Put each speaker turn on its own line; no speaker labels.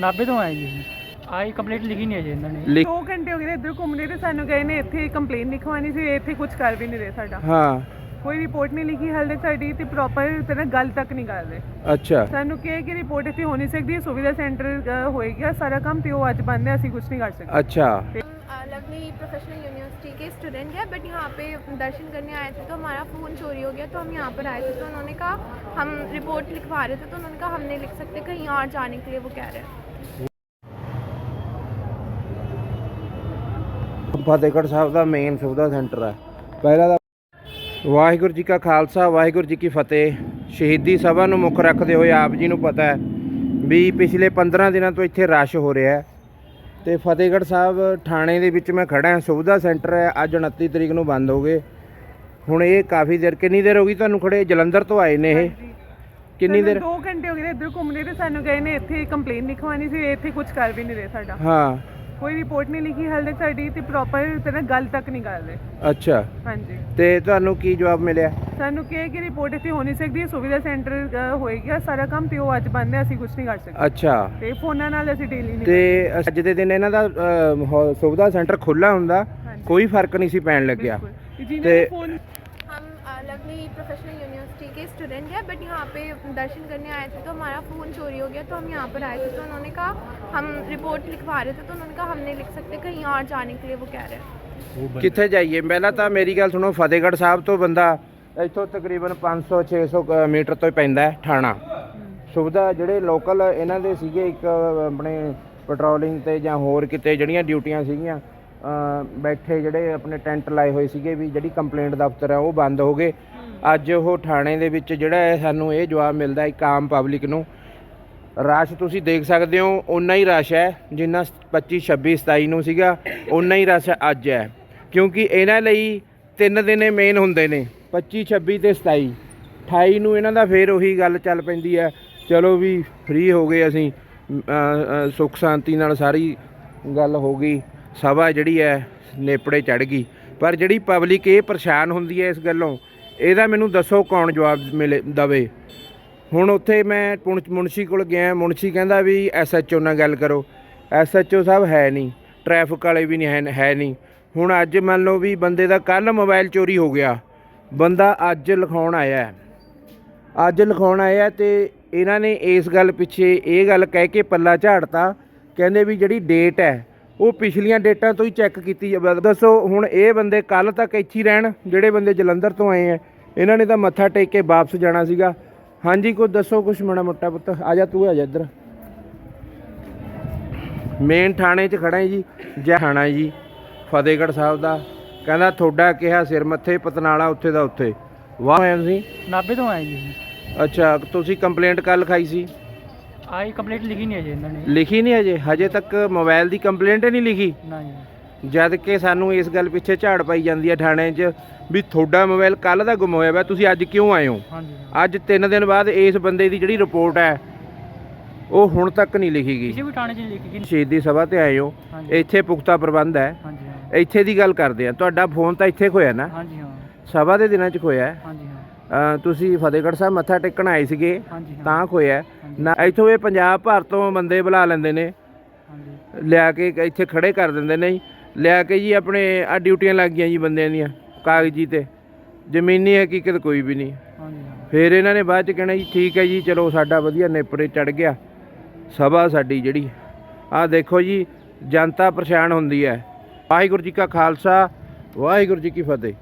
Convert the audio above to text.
ਨਾਭੇ ਤੋਂ ਆਏ ਜੀ ਆਈ ਕੰਪਲੀਟ ਲਿਖੀ ਨਹੀਂ ਅਜੇ ਇਹਨਾਂ ਨੇ
ਲਿਖ-
2 ਘੰਟੇ ਹੋ ਗਏ ਨੇ ਇੱਧਰ ਘੁੰਮਦੇ ਤੇ ਸਾਨੂੰ ਗਏ ਨੇ ਇੱਥੇ ਕੰਪਲੇਨ ਲਿਖਵਾਉਣੀ ਸੀ ਇੱਥੇ ਕੁਝ ਕਰ ਵੀ ਨਹੀਂ ਰਹੇ ਸਾਡਾ
ਹਾਂ
ਕੋਈ ਰਿਪੋਰਟ ਨਹੀਂ ਲਿਖੀ ਹਾਲੇ ਤੱਕ ਸਾਡੀ ਤੇ ਪ੍ਰੋਪਰ ਤਰ੍ਹਾਂ ਗੱਲ ਤੱਕ ਨਹੀਂ ਕਰ ਰਹੇ
ਅੱਛਾ
ਸਾਨੂੰ ਕਿਹਾ ਕਿ ਰਿਪੋਰਟ ਇੱਥੇ ਹੋ ਨਹੀਂ ਸਕਦੀ ਹੈ, ਸੁਵਿਧਾ ਸੈਂਟਰ ਹੋਏਗਾ ਸਾਰਾ ਕੰਮ ਤੇ ਉਹ ਅੱਜ ਬੰਦ ਹੈ ਅਸੀਂ ਕੁਝ नहीं कर सकते
अच्छा
हम लवली प्रोफेशनल यूनिवर्सिटी के स्टूडेंट हैं बट यहाँ पे दर्शन करने आए थे तो हमारा फ़ोन चोरी हो गया तो हम यहाँ पर आए थे तो उन्होंने कहा हम रिपोर्ट लिखवा रहे थे तो उन्होंने कहा हम नहीं लिख सकते कहीं और जाने के लिए वो कह रहे हैं
ਫਤਿਹਗੜ੍ਹ ਸਾਹਿਬ ਦਾ ਮੇਨ ਸੁਵਿਧਾ ਸੈਂਟਰ ਹੈ। ਪਹਿਲਾ ਤਾਂ ਵਾਹਿਗੁਰੂ ਜੀ ਕਾ ਖਾਲਸਾ, ਵਾਹਿਗੁਰੂ ਜੀ ਕੀ ਫਤਿਹ। ਸ਼ਹੀਦੀ ਸਭਾ ਨੂੰ ਮੁੱਖ ਰੱਖਦੇ ਹੋਏ ਆਪ ਜੀ ਨੂੰ ਪਤਾ ਹੈ ਵੀ ਪਿਛਲੇ 15 ਦਿਨਾਂ ਤੋਂ ਇੱਥੇ ਰਸ਼ ਹੋ ਰਿਹਾ ਹੈ। ਤੇ ਫਤਿਹਗੜ੍ਹ ਸਾਹਿਬ ਥਾਣੇ ਦੇ ਵਿੱਚ ਮੈਂ ਖੜਾ ਹਾਂ, ਸੁਵਿਧਾ ਸੈਂਟਰ ਹੈ, ਅੱਜ 29 ਤਰੀਕ ਨੂੰ ਬੰਦ ਹੋ ਗਏ। ਹੁਣ ਇਹ ਕਾਫੀ ਦੇਰ, ਕਿੰਨੀ ਦੇਰ ਹੋ ਗਈ ਤੁਹਾਨੂੰ ਖੜੇ? ਜਲੰਧਰ ਤੋਂ ਆਏ ਨੇ ਇਹ? ਕਿੰਨੀ ਦੇਰ
2 ਘੰਟੇ ਹੋ ਗਏ ਨੇ ਇੱਧਰ ਘੁੰਮਦੇ ਤੇ ਸਾਨੂੰ ਗਏ ਨੇ ਇੱਥੇ ਕੰਪਲੇਨ ਲਿਖਵਾਉਣੀ ਸੀ ਇੱਥੇ ਕੁਝ ਕਰ ਵੀ ਨਹੀਂ ਰਹੇ ਸਾਡਾ
ਹਾਂ
ਕੋਈ ਰਿਪੋਰਟ ਨਹੀਂ ਲਿਖੀ ਹਾਲੇ ਤੱਕ ਸਾਡੀ ਤੇ ਪ੍ਰੋਪਰ ਤਰ੍ਹਾਂ ਗੱਲ ਤੱਕ ਨਹੀਂ ਕਰ ਰਹੇ
ਅੱਛਾ
ਹਾਂਜੀ
ਤੇ ਤੁਹਾਨੂੰ ਕੀ ਜਵਾਬ ਮਿਲਿਆ
ਸਾਨੂੰ ਕਿਹਾ ਕਿ ਰਿਪੋਰਟ ਇੱਥੇ ਹੋ ਨਹੀਂ ਸਕਦੀ ਹੈ, ਸੁਵਿਧਾ ਸੈਂਟਰ ਹੋਏਗਾ ਸਾਰਾ ਕੰਮ ਤੇ ਉਹ ਅੱਜ ਬੰਦ ਹੈ ਅਸੀਂ ਕੁਝ ਨਹੀਂ ਕਰ ਸਕਦੇ
ਅੱਛਾ
ਤੇ ਫੋਨਾਂ ਨਾਲ ਅਸੀਂ ਡੇਲੀ ਨਹੀਂ
ਤੇ ਅੱਜ ਦੇ ਦਿਨ ਇਹਨਾਂ ਦਾ ਅਹ, ਹੋ- ਸੁਵਿਧਾ ਸੈਂਟਰ ਖੁੱਲਾ ਹੁੰਦਾ
ਹਾਂਜੀ।
ਕੋਈ ਫਰਕ ਨਹੀਂ ਸੀ ਪੈਣ ਲੱਗਿਆ
ਬਿਲਕੁਲ। ਜਿਨ੍ਹਾਂ
ਤੇ-
ਨੇ ਫੋਨ
हम लवली प्रोफेशनल यूनिवर्सिटी के स्टूडेंट हैं बट यहाँ पे दर्शन करने आए थे तो हमारा फ़ोन चोरी हो गया तो हम यहाँ पर आए थे तो उन्होंने कहा हम रिपोर्ट लिखवा रहे थे तो उन्होंने कहा हम नहीं लिख सकते कहीं और जाने के लिए वो कह रहे हैं
ਕਿੱਥੇ ਜਾਈਏ ਪਹਿਲਾਂ ਤਾਂ ਮੇਰੀ ਗੱਲ ਸੁਣੋ ਫਤਿਹਗੜ੍ਹ ਸਾਹਿਬ ਤੋਂ ਬੰਦਾ ਇੱਥੋਂ ਤਕਰੀਬਨ 500 600 ਕੁ ਮੀਟਰ ਤੋਂ ਹੀ ਪੈਂਦਾ ਹੈ ਥਾਣਾ ਸੁਵਿਧਾ ਜਿਹੜੇ ਲੋਕਲ ਇਹਨਾਂ ਦੇ ਸੀਗੇ ਇੱਕ ਆਪਣੇ ਪੈਟਰੋਲਿੰਗ ਤੇ ਜਾਂ ਹੋਰ ਕਿਤੇ ਜਿਹੜੀਆਂ ਡਿਊਟੀਆਂ ਸੀਗੀਆਂ ਅਹ ਬੈਠੇ ਜਿਹੜੇ ਆਪਣੇ ਟੈਂਟ ਲਾਏ ਹੋਏ ਸੀਗੇ ਵੀ ਜਿਹੜੀ ਕੰਪਲੇਂਟ ਦਫ਼ਤਰ ਹੈ ਉਹ ਬੰਦ ਹੋ ਗਏ ਅੱਜ ਉਹ ਥਾਣੇ ਦੇ ਵਿੱਚ ਜਿਹੜਾ ਹੈ ਸਾਨੂੰ ਇਹ ਜਵਾਬ ਮਿਲਦਾ ਇੱਕ ਆਮ ਪਬਲਿਕ ਨੂੰ ਰਸ਼ ਤੁਸੀਂ ਦੇਖ ਸਕਦੇ ਹੋ ਉਨਾ ਹੀ ਰਸ਼ ਹੈ ਜਿੰਨਾ 25 26 27 ਨੂੰ ਸੀਗਾ ਉਨਾ ਹੀ ਰਸ਼ ਅੱਜ ਹੈ। ਕਿਉਂਕਿ ਇਹਨਾਂ ਲਈ ਤਿੰਨ ਦਿਨੇ ਮੇਨ ਹੁੰਦੇ ਨੇ 25 26 ਤੇ 27 28 ਨੂੰ ਇਹਨਾਂ ਦਾ ਫੇਰ ਉਹੀ ਗੱਲ ਚੱਲ ਪੈਂਦੀ ਹੈ ਚਲੋ ਵੀ ਫ੍ਰੀ ਹੋ ਗਏ ਅਸੀਂ ਅਮ, ਸੁੱਖ ਸ਼ਾਂਤੀ ਨਾਲ ਸਾਰੀ ਗੱਲ ਹੋ ਗਈ ਸਭਾ ਜਿਹੜੀ ਹੈ ਨੇਪੜੇ ਚੜ ਗਈ। ਪਰ ਜਿਹੜੀ ਪਬਲਿਕ ਇਹ ਪਰੇਸ਼ਾਨ ਹੁੰਦੀ ਹੈ ਇਸ ਗੱਲੋਂ ਇਹਦਾ ਮੈਨੂੰ ਦੱਸੋ ਕੌਣ ਜਵਾਬ ਮਿਲੇ, ਦਵੇ। ਹੁਣ ਉੱਥੇ ਮੈਂ ਪੁਣ- ਮੁਨਸ਼ੀ ਕੋਲ ਗਿਆ, ਮੁਨਸ਼ੀ ਕਹਿੰਦਾ ਵੀ ਐਸਐਚਓ ਨਾਲ ਗੱਲ ਕਰੋ। ਐਸਐਚਓ ਸਾਹਿਬ ਹੈ ਨਹੀਂ, ਟ੍ਰੈਫਿਕ ਵਾਲੇ ਵੀ ਨਹੀਂ ਹੈ ਹੈ ਨਹੀਂ। ਹੁਣ ਅੱਜ ਮੰਨ ਲਓ ਵੀ ਬੰਦੇ ਦਾ ਕੱਲ ਮੋਬਾਈਲ ਚੋਰੀ ਹੋ ਗਿਆ, ਬੰਦਾ ਅੱਜ ਲਿਖਾਉਣ ਆਇਆ ਅੱਜ ਲਿਖਾਉਣ ਆਇਆ ਤੇ ਇਹਨਾਂ ਨੇ ਇਸ ਗੱਲ ਪਿੱਛੇ ਇਹ ਗੱਲ ਕਹਿ ਕੇ ਪੱਲਾ ਝਾੜਤਾ, ਕਹਿੰਦੇ ਵੀ ਜਿਹੜੀ ਡੇਟ ਹੈ ਉਹ ਪਿਛਲੀਆਂ ਡੇਟਾਂ ਤੋਂ ਹੀ ਚੈੱਕ ਕੀਤੀ ਜਾਵੇ। ਦੱਸੋ ਹੁਣ ਇਹ ਬੰਦੇ ਕੱਲ ਤੱਕ ਇੱਥੇ ਹੀ ਰਹਿਣ ਜਿਹੜੇ ਬੰਦੇ ਜਲੰਧਰ ਤੋਂ ਆਏ ਆ ਇਹਨਾਂ ਨੇ ਤਾਂ ਮੱਥਾ ਟੇਕ ਕੇ ਵਾਪਸ ਜਾਣਾ ਸੀਗਾ। ਹਾਂਜੀ ਕੁਝ ਦੱਸੋ ਕੁਝ ਮਾੜਾ ਮੋਟਾ ਪੁੱਤ। ਆ ਜਾ ਤੂੰ ਆ ਜਾ ਇੱਧਰ। ਮੇਨ ਥਾਣੇ 'ਚ ਖੜਾ ਹੈ ਜੀ ਜੈ ਥਾਣਾ ਜੀ ਫਤਿਹਗੜ੍ਹ ਸਾਹਿਬ ਦਾ। ਕਹਿੰਦਾ ਤੁਹਾਡਾ ਕਿਹਾ ਸਿਰ ਮੱਥੇ ਪਤਨਾਲਾ ਉੱਥੇ ਦਾ ਉੱਥੇ। ਵਾਹ ਹੋਇਆ ਤੁਸੀਂ?
ਨਾਭੇ ਤੋਂ ਆਏ ਜੀ।
ਅੱਛਾ ਤੁਸੀਂ ਕੰਪਲੇਂਟ ਕੱਲ ਲਿਖਾਈ ਸੀ?
ਆਈ ਕੰਪਲੀਟ ਲਿਖੀ ਨਹੀਂ ਅਜੇ ਇਹਨਾਂ ਨੇ।
ਲਿਖੀ ਨਹੀਂ ਅਜੇ? ਹਜੇ ਤੱਕ ਮੋਬਾਈਲ ਦੀ ਕੰਪਲੇਂਟ ਨਹੀਂ ਲਿਖੀ।
ਨਾ ਜੀ।
ਜਦ ਕਿ ਸਾਨੂੰ ਇਸ ਗੱਲ ਪਿੱਛੇ ਝਾੜ ਪਾਈ ਜਾਂਦੀ ਹੈ ਥਾਣੇ 'ਚ ਵੀ ਤੁਹਾਡਾ ਮੋਬਾਈਲ ਕੱਲ ਦਾ ਗੁੰਮ ਹੋਇਆ ਵਾ ਤੁਸੀਂ ਅੱਜ ਕਿਉਂ ਆਏ ਹੋ?
ਹਾਂਜੀ।
ਅੱਜ 3 ਦਿਨ ਬਾਅਦ ਇਸ ਬੰਦੇ ਦੀ ਜਿਹੜੀ ਰਿਪੋਰਟ ਹੈ ਉਹ ਹੁਣ ਤੱਕ ਨਹੀਂ ਲਿਖੀ ਗਈ।
ਕਿਸੇ ਵੀ ਥਾਣੇ 'ਚ ਨਹੀਂ ਲਿਖੀ ਗਈ।
ਸ਼ਹੀਦੀ ਸਭਾ ਤੇ ਆਏ ਹੋ।
ਹਾਂਜੀ।
ਇੱਥੇ ਪੁਖਤਾ ਪ੍ਰਬੰਧ ਹੈ।
ਹਾਂਜੀ ਹਾਂ।
ਇੱਥੇ ਦੀ ਗੱਲ ਕਰਦੇ ਆ। ਤੁਹਾਡਾ ਫੋਨ ਤਾਂ ਇੱਥੇ ਖੋਇਆ ਨਾ?
ਹਾਂਜੀ ਹਾਂ।
ਸਭਾ ਦੇ ਦਿਨਾਂ 'ਚ ਖੋਇਆ ਹੈ।
ਹਾਂਜੀ ਹਾਂ।
ਤੁਸੀਂ ਫਤਿਹਗੜ੍ਹ ਸਾਹਿਬ ਮੱਥਾ ਟੇਕਣ ਆਏ ਸੀਗੇ ਤਾਂ ਖੋਇਆ। ਨਾ ਇੱਥੋਂ ਇਹ ਪੰਜਾਬ ਭਰ ਤੋਂ ਬੰਦੇ ਬੁਲਾ ਲੈਂਦੇ ਨੇ।
ਹਾਂਜੀ।
ਲਿਆ ਕੇ ਇੱਥੇ ਖੜੇ ਕਰ ਦਿੰਦੇ ਨੇ ਜੀ। ਲਿਆ ਕੇ ਜੀ ਆਪਣੇ ਆ ਡਿਊਟੀਆਂ ਲੱਗ ਗਈਆਂ ਜੀ ਬੰਦਿਆਂ ਦੀਆਂ ਕਾਗਜ਼ੀ ਤੇ। ਜ਼ਮੀਨੀ ਹਕੀਕਤ ਕੋਈ ਵੀ ਨਹੀਂ। ਫਿਰ ਇਹਨਾਂ ਨੇ ਬਾਅਦ ਚ ਕਹਿਣਾ ਜੀ ਠੀਕ ਹੈ ਜੀ ਚਲੋ ਸਾਡਾ ਵਧੀਆ ਨੇਪਰੇ ਚੜ ਗਿਆ। ਸਭਾ ਸਾਡੀ ਜਿਹੜੀ ਆਹ ਦੇਖੋ ਜੀ ਜਨਤਾ ਪਰੇਸ਼ਾਨ ਹੁੰਦੀ ਹੈ। ਵਾਹਿਗੁਰੂ ਜੀ ਕਾ ਖਾਲਸਾ ਵਾਹਿਗੁਰੂ ਜੀ ਕੀ ਫਤਿਹ।